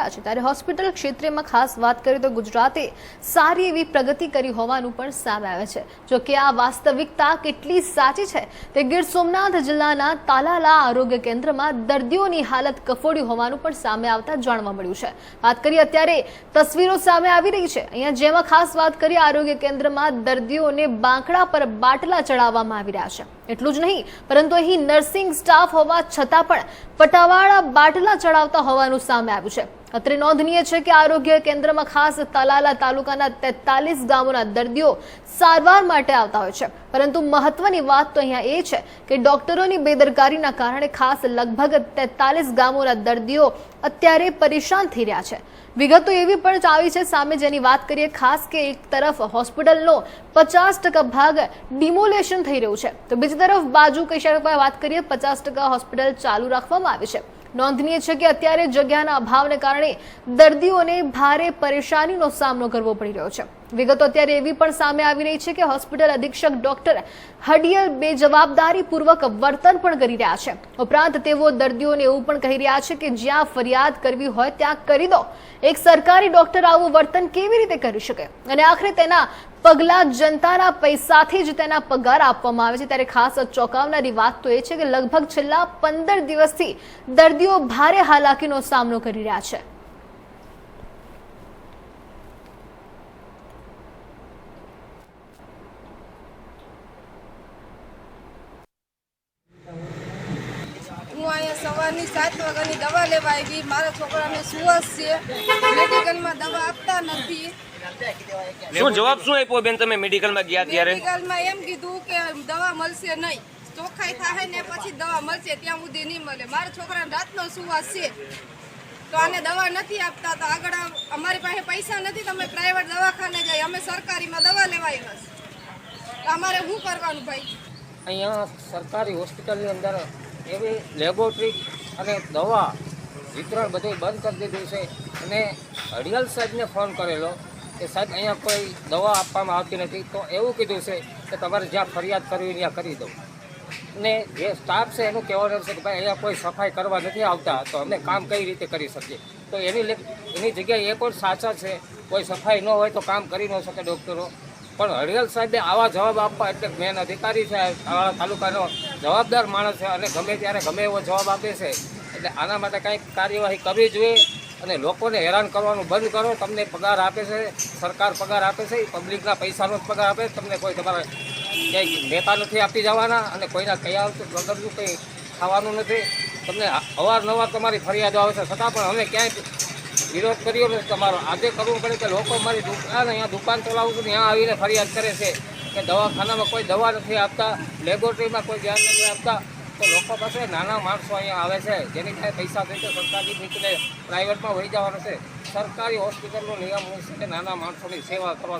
રહ્યા છે. ત્યારે હોસ્પિટલ ક્ષેત્રમાં ખાસ વાત કરીએ તો ગુજરાતે સારી એવી પ્રગતિ કરી હોવાનું પણ સામે આવે છે. જો કે આ વાસ્તવિકતા કેટલી સાચી છે તે ગીર સોમનાથ જિલ્લાના તાલાલા આરોગ્ય કેન્દ્રમાં દર્દીઓની હાલત કફોડી હોવાનું પણ સામે આવતા જાણવા મળ્યું છે. વાત કરીએ અત્યારે તસવીરો સામે આવી રહી છે. અહીંયા જેમાં ખાસ વાત કરીએ આરોગ્ય કેન્દ્રમાં દર્દીઓને બાંકડા પર બાટલા ચડાવવામાં આવી રહ્યા છે. એટલું જ નહીં, પરંતુ અહીં નર્સિંગ સ્ટાફ હોવા છતાં પણ પટાવાળા બાટલા ચડાવતા હોવાનું સામે આવ્યું છે. અત્રે નોંધનીય છે કે આરોગ્ય કેન્દ્રમાં ખાસ તલાલા તાલુકાના તેતાલીસ ગામોના દર્દીઓ સારવાર માટે આવતા હોય છે. પરંતુ મહત્વની વાત તો અહીંયા એ છે કે ડોક્ટરોની બેદરકારીના કારણે ખાસ લગભગ તેતાલીસ ગામોના દર્દીઓ અત્યારે પરેશાન થઈ રહ્યા છે. વિગતો એવી પણ આવી છે સામે જેની વાત કરીએ, ખાસ કે એક તરફ હોસ્પિટલનો પચાસ ટકા ભાગ ડિમોલેશન થઈ રહ્યું છે. તો બીજી તરફ બાજુ કહી શકાય વાત કરીએ, પચાસ ટકા હોસ્પિટલ ચાલુ રાખવામાં આવી છે. નોંધનીય છે કે અત્યારે જગ્યાના અભાવને કારણે દર્દીઓને ભારે પરેશાનીનો સામનો કરવો પડી રહ્યો છે. વિગતો અત્યારે એવી પણ સામે આવી રહી છે કે હોસ્પિટલ અધિક્ષક ડોક્ટર હડિયલ બેજવાબદારીપૂર્વક વર્તન પણ કરી રહ્યા છે. ઉપરાંત તેઓ દર્દીઓને એવું પણ કહી રહ્યા છે કે જ્યાં ફરિયાદ કરવી હોય ત્યાં કરી દો. એક સરકારી ડોક્ટર આવું વર્તન કેવી રીતે કરી શકે? અને આખરે તેના પગલા જનતાના પૈસાથી જ તેના પગાર આપવામાં આવે છે. ત્યારે ખાસ ચોંકાવનારી વાત તો એ છે કે લગભગ છેલ્લા પંદર દિવસથી દર્દીઓ ભારે હાલાકીનો સામનો કરી રહ્યા છે હું અહીંયા સવારની સાત વાગ્યાની દવા લેવા આવી. મારા છોકરાને સુવાસ છે. મેડિકલમાં દવા આપતા નથી. શું જવાબ શું આપ્યો બેન તમે મેડિકલમાં ગયા ત્યારે? મેડિકલમાં એમ કીધું કે દવા મળશે નહીં. ચોખ્ખાઈ થાય ને પછી દવા મળશે ત્યાં સુધી નહીં મળે. મારા છોકરાને રાતનો સુવાસ છે. તો આને દવા નથી આપતા. તો આગળ અમારી પાસે પૈસા નથી તમે પ્રાઇવેટ દવાખાને જાય અમે સરકારીમાં દવા લેવા આવ્યા અમારે શું કરવાનું ભાઈ? અહીંયા સરકારી હોસ્પિટલની અંદર એવી લેબોરેટરી અને દવા વિતરણ બધું બંધ કરી દીધું છે. અને હડિયાલ સાહેબને ફોન કરેલો કે સાહેબ, અહીંયા કોઈ દવા આપવામાં આવતી નથી. તો એવું કીધું છે કે તમારે જ્યાં ફરિયાદ કરવી ત્યાં કરી દઉં. ને જે સ્ટાફ છે એનું કહેવાનું છે કે ભાઈ, અહીંયા કોઈ સફાઈ કરવા નથી આવતા, તો અમે કામ કઈ રીતે કરી શકીએ? તો એની એની જગ્યાએ એ પણ સાચા છે. કોઈ સફાઈ ન હોય તો કામ કરી ન શકે ડૉક્ટરો. પણ હરિયલ સાહેબે આવા જવાબ આપવા એટલે મેન અધિકારી છે તાલુકાનો જવાબદાર માણસ છે અને ગમે ત્યારે ગમે એવો જવાબ આપે છે, એટલે આના માટે કંઈક કાર્યવાહી કરવી જોઈએ અને લોકોને હેરાન કરવાનું બંધ કરો, તમને પગાર આપે છે, સરકાર પગાર આપે છે પબ્લિકના પૈસાનો જ પગાર આપે, તમને કોઈ તમારે ક્યાંય નેતા નથી આપી જવાના અને કોઈના કયા વગરનું કંઈ ખાવાનું નથી. તમને અવારનવાર તમારી ફરિયાદો આવે છે, છતાં પણ અમે ક્યાંય વિરોધ કર્યો નથી. તમારો આજે કરવું પડે કે લોકો મારી દુકાન, અહીંયા દુકાન ચલાવું છું, ત્યાં આવીને ફરિયાદ કરે છે. કે દવાખાનામાં કોઈ દવા નથી આપતા, લેબોરેટરીમાં કોઈ ધ્યાન નથી આપતા, તો લોકો પાસે નાના માણસો અહીંયા આવે છે, જેની પાસે પૈસા થઈ છે સરકારી ફીકને પ્રાઇવેટમાં વહી જવાનું છે. સરકારી હોસ્પિટલનો નિયમ હોય છે કે નાના માણસોની સેવા કરવાની